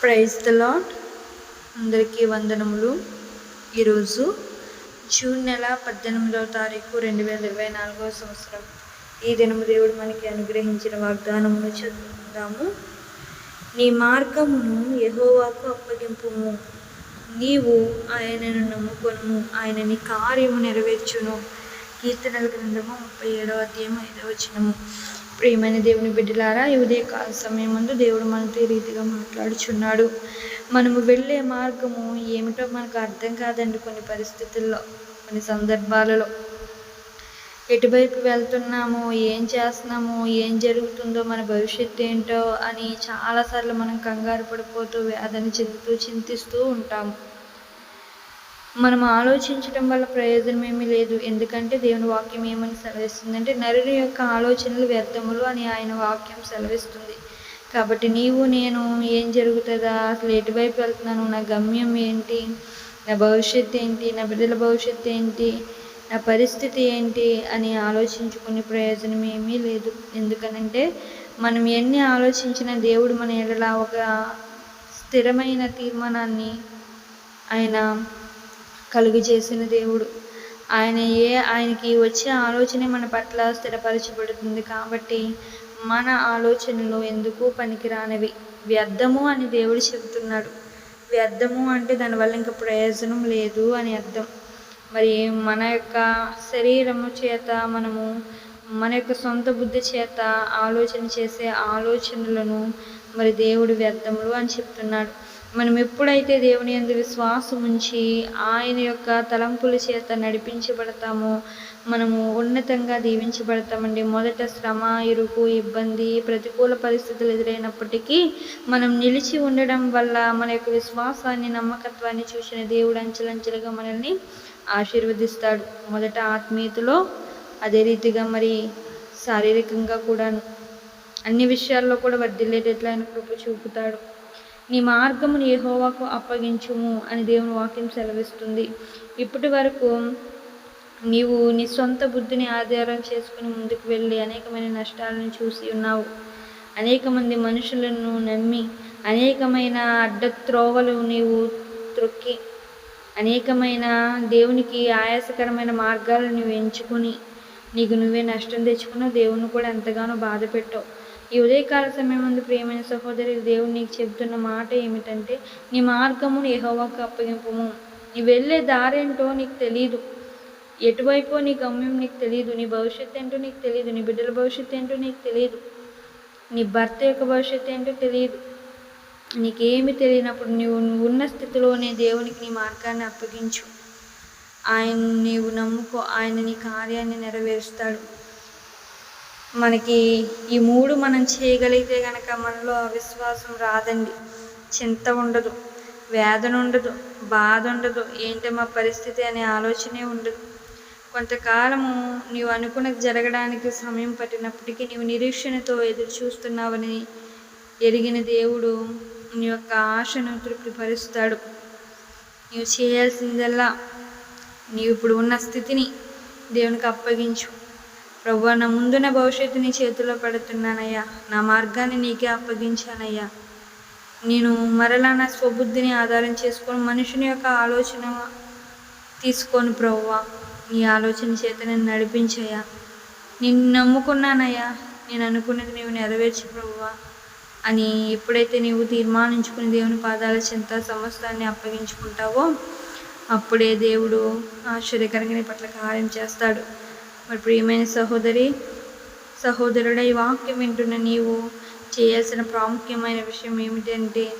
Praise the lot అందరికీ వందనములు. ఈరోజు జూన్ నెల పద్దెనిమిదవ తారీఖు రెండు వేల ఇరవై నాలుగవ సంవత్సరం. ఈ దినము దేవుడు మనకి అనుగ్రహించిన వాగ్దానమును చదువుకుందాము. నీ మార్గమును యహోవాకు అప్పగింపుము. నీవు ఆయనను నమ్ముకొను ఆయన నీ కార్యము నెరవేర్చును. కీర్తనల గ్రంథము ముప్పై ఏడవ అధ్యాయం ఐదవ వచనము. ప్రియమైన దేవుని బిడ్డలారా ఈ ఉదయకాల సమయం ముందు దేవుడు మనతో ఈ రీతిగా మాట్లాడుచున్నాడు. మనము వెళ్ళే మార్గము ఏమిటో మనకు అర్థం కాదండి కొన్ని పరిస్థితుల్లో కొన్ని సందర్భాలలో. ఎటువైపు వెళ్తున్నామో ఏం చేస్తున్నామో ఏం జరుగుతుందో మన భవిష్యత్తు ఏంటో అని చాలాసార్లు మనం కంగారు పడిపోతూ వేదన చెందుతూ చింతిస్తూ ఉంటాము. మనం ఆలోచించడం వల్ల ప్రయోజనం ఏమీ లేదు. ఎందుకంటే దేవుని వాక్యం ఏమని సెలవిస్తుందంటే నరుని యొక్క ఆలోచనలు వ్యర్థములు అని ఆయన వాక్యం సెలవిస్తుంది. కాబట్టి నీవు నేను ఏం జరుగుతుందా? అసలు ఎటువైపు వెళ్తున్నాను? నా గమ్యం ఏంటి? నా భవిష్యత్తు ఏంటి? నా బిడ్డల భవిష్యత్తు ఏంటి? నా పరిస్థితి ఏంటి? అని ఆలోచించుకునే ప్రయోజనం ఏమీ లేదు. ఎందుకనంటే మనం ఎన్ని ఆలోచించినా దేవుడు మన ఎడల ఒక స్థిరమైన తీర్మానాన్ని ఆయన కలుగజేసిన దేవుడు. ఆయన ఏ ఆయనకి వచ్చే ఆలోచన మన పట్ల స్థిరపరచబడుతుంది కాబట్టి మన ఆలోచనలు ఎందుకు పనికిరానివి? వ్యర్థము అని దేవుడు చెబుతున్నాడు. వ్యర్థము అంటే దానివల్ల ఇంకా ప్రయోజనం లేదు అని అర్థం. మరి మన యొక్క శరీరము చేత మనము మన యొక్క సొంత బుద్ధి చేత ఆలోచన చేసే ఆలోచనలను మరి దేవుడు వ్యర్థములు అని చెప్తున్నాడు. మనం ఎప్పుడైతే దేవుని అందు విశ్వాసం ఉంచి ఆయన యొక్క తలంపుల చేత నడిపించబడతామో మనము ఉన్నతంగా దీవించబడతామండి. మొదట శ్రమ ఇరుకు ఇబ్బంది ప్రతికూల పరిస్థితులు ఎదురైనప్పటికీ మనం నిలిచి ఉండడం వల్ల మన యొక్క విశ్వాసాన్ని నమ్మకత్వాన్ని చూసిన దేవుడు అంచెలంచెలుగా మనల్ని ఆశీర్వదిస్తాడు. మొదట ఆత్మీయతలో అదే రీతిగా మరి శారీరకంగా కూడాను. అన్ని విషయాల్లో కూడా వర్ధిల్లేటట్లు ఆయన కృప చూపుతాడు. నీ మార్గమును యెహోవాకు అప్పగించుము అని దేవుని వాక్యం సెలవిస్తుంది. ఇప్పటి వరకు నీవు నీ సొంత బుద్ధిని ఆధారం చేసుకుని ముందుకు వెళ్ళి అనేకమైన నష్టాలను చూసి ఉన్నావు. అనేక మంది మనుషులను నమ్మి అనేకమైన అడ్డత్రోవలు నీవు త్రొక్కి అనేకమైన దేవునికి ఆయాసకరమైన మార్గాలను నువ్వు ఎంచుకుని నీకు నువ్వే నష్టం తెచ్చుకున్నావు దేవుని కూడా ఎంతగానో బాధ పెట్టావు ఈ ఉదయకాల సమయం ముందు ప్రియమైన సహోదరి దేవుడు నీకు చెబుతున్న మాట ఏమిటంటే నీ మార్గమును యెహోవాకు అప్పగింపము. నీ వెళ్ళే దారేంటో నీకు తెలియదు ఎటువైపో నీ గమ్యం నీకు తెలియదు నీ భవిష్యత్తు ఏంటో నీకు తెలియదు నీ బిడ్డల భవిష్యత్తు ఏంటో నీకు తెలియదు నీ భర్త యొక్క భవిష్యత్తు ఏంటో తెలియదు నీకేమి తెలియనప్పుడు నీవు నువ్వు ఉన్న స్థితిలోనే దేవునికి నీ మార్గాన్ని అప్పగించు. ఆయన నీవు నమ్ముకో. ఆయన నీ కార్యాన్ని నెరవేరుస్తాడు. మనకి ఈ మూడు మనం చేయగలిగితే కనుక మనలో అవిశ్వాసం రాదండి. చింత ఉండదు వేదన ఉండదు బాధ ఉండదు. ఏంటి మా పరిస్థితి అనే ఆలోచనే ఉండదు. కొంతకాలము నీవు అనుకున్నది జరగడానికి సమయం పట్టినప్పటికీ నీవు నిరీక్షణతో ఎదురు చూస్తున్నావని ఎరిగిన దేవుడు నీ యొక్క ఆశను తృప్తిపరుస్తాడు. నీవు చేయాల్సిందల్లా. నీవు ఇప్పుడు ఉన్న స్థితిని దేవునికి అప్పగించు. ప్రభు నా ముందున భవిష్యత్తు నీ చేతిలో పెడుతున్నానయ్యా. నా మార్గాన్ని నీకే అప్పగించానయ్యా. నేను మరలా నా స్వబుద్ధిని ఆధారం చేసుకొని మనుషుని యొక్క ఆలోచన తీసుకొని ప్రవ్వా నీ ఆలోచన చేత నేను నడిపించయ్యా. నిన్ను నమ్ముకున్నానయ్యా. నేను అనుకున్నది నీవు నెరవేర్చి ప్రవ్వా అని ఎప్పుడైతే నీవు తీర్మానించుకుని దేవుని పాదాల చెంత సమస్తాన్ని అప్పగించుకుంటావో అప్పుడే దేవుడు ఆశ్చర్యకరంగా నీ పట్ల కార్యం చేస్తాడు. మరి ప్రియమైన సహోదరి సహోదరుడ ఈ వాక్యం వింటున్న నీవు చేయాల్సిన ప్రాముఖ్యమైన విషయం ఏమిటంటే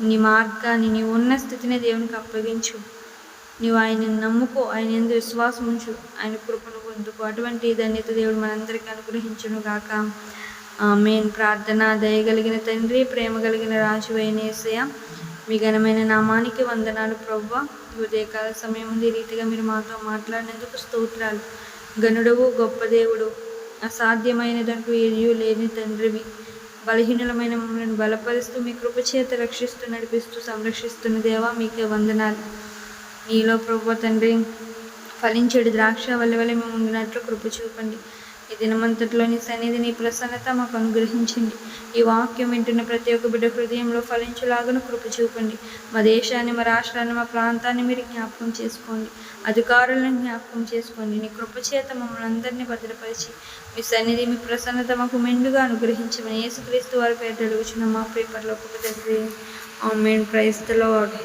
నీ మార్గాన్ని నీ ఉన్న స్థితిని దేవునికి అప్పగించు. నీవు ఆయనను నమ్ముకో ఆయన ఎందు విశ్వాసం ఉంచు. ఆయన కృపను పొందుకో. అటువంటి ధన్యత దేవుడు మనందరికీ అనుగ్రహించును గాక. ఆమెన్. ప్రార్థన దయగలిగిన తండ్రి ప్రేమ కలిగిన రాజు అయినేసయ మీ ఘనమైన నామానికి వందనాలు ప్రవ్వ. ఉదయకాల సమయం ఉంది. ఈ రీతిగా మీరు మాతో మాట్లాడినందుకు స్తోత్రాలు. గనుడవు గొప్ప దేవుడు. అసాధ్యమైనదంటూ ఏదియూ లేని తండ్రివి. బలహీనులమైన మమ్మల్ని బలపరుస్తూ మీ కృప చేత రక్షిస్తూ నడిపిస్తూ సంరక్షిస్తున్న దేవా మీకే వందనాలు. నీలో ప్రభు తండ్రి ఫలించేడు ద్రాక్ష వల్ల వల్ల మేము ఉండినట్లు కృప చూపండి. ఈ దినమంతటిలో నీ సన్నిధి నీ ప్రసన్నత మాకు అనుగ్రహించండి. ఈ వాక్యం వింటున్న ప్రతి ఒక్క బిడ్డ హృదయంలో ఫలించులాగను కృప చూపండి. మా దేశాన్ని మా రాష్ట్రాన్ని మా ప్రాంతాన్ని మీరు జ్ఞాపకం చేసుకోండి. అధికారులను జ్ఞాపకం చేసుకోండి. నీ కృపచేత మమ్మల్ని అందరినీ భద్రపరిచి మీ సన్నిధి మీ ప్రసన్నత మాకు మెండుగా అనుగ్రహించమని యేసుక్రీస్తు వారి పేరు అడుగుచున్న మా పేపర్లో ఒక తండ్రి ఆమెన్. Praise the lord.